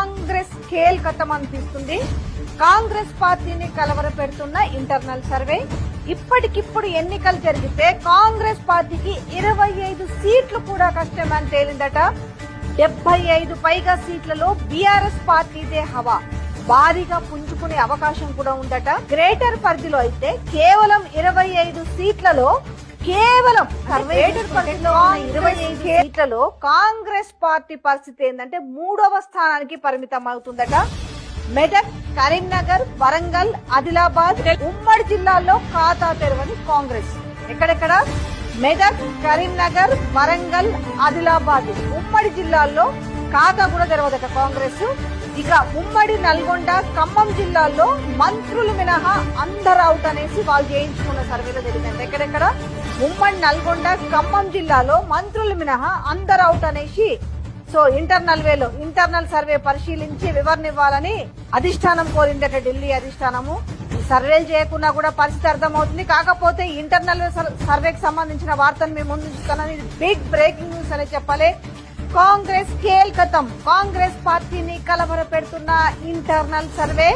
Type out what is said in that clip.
కాంగ్రెస్ కేల్కతం అనిపిస్తుంది కాంగ్రెస్ పార్టీని కలవర పెడుతున్న ఇంటర్నల్ సర్వే. ఇప్పటికిప్పుడు ఎన్నికలు జరిగితే కాంగ్రెస్ పార్టీకి ఇరవై ఐదు సీట్లు కూడా కష్టమని తేలిందట. డెబ్బై ఐదు పైగా సీట్లలో బీఆర్ఎస్ పార్టీదే హవా. భారీగా పుంజుకునే అవకాశం కూడా ఉందట. గ్రేటర్ పరిధిలో అయితే కేవలం ఇరవై ఐదు సీట్లలో కేవలం సీట్లలో కాంగ్రెస్ పార్టీ పరిస్థితి ఏంటంటే మూడవ స్థానానికి పరిమితం అవుతుందట. మెదక్ కరీంనగర్ వరంగల్ ఆదిలాబాద్ ఉమ్మడి జిల్లాల్లో ఖాతా తెరవని కాంగ్రెస్. ఎక్కడెక్కడ? మెదక్ కరీంనగర్ వరంగల్ ఆదిలాబాద్. ఉమ్మడి జిల్లాల్లో ఖాతా కూడా తెరవదట కాంగ్రెస్. ఇక ఉమ్మడి నల్గొండ ఖమ్మం జిల్లాల్లో మంత్రులు మినహా అందరు అవుట్ అనేసి వాళ్ళు చేయించుకున్న సర్వేలో తెలిసింది ఎక్కడెక్కడ? ఉమ్మడి నల్గొండ ఖమ్మం జిల్లాలో మంత్రులు మినహా అందరు అవుట్ అనేసి సో ఇంటర్నల్ వేలో ఇంటర్నల్ సర్వే పరిశీలించి వివరణ ఇవ్వాలని అధిష్టానం కోరిందట ఢిల్లీ అధిష్టానము. సర్వేలు చేయకున్నా కూడా పరిస్థితి అర్థమవుతుంది. కాకపోతే ఇంటర్నల్ సర్వేకి సంబంధించిన వార్తను మేము ముందు ఇది బిగ్ బ్రేకింగ్ న్యూస్ అనే చెప్పాలి. కాంగ్రెస్ కేల్ కతం కాంగ్రెస్ పార్టీని కలవర పెడుతున్న ఇంటర్నల్ సర్వే.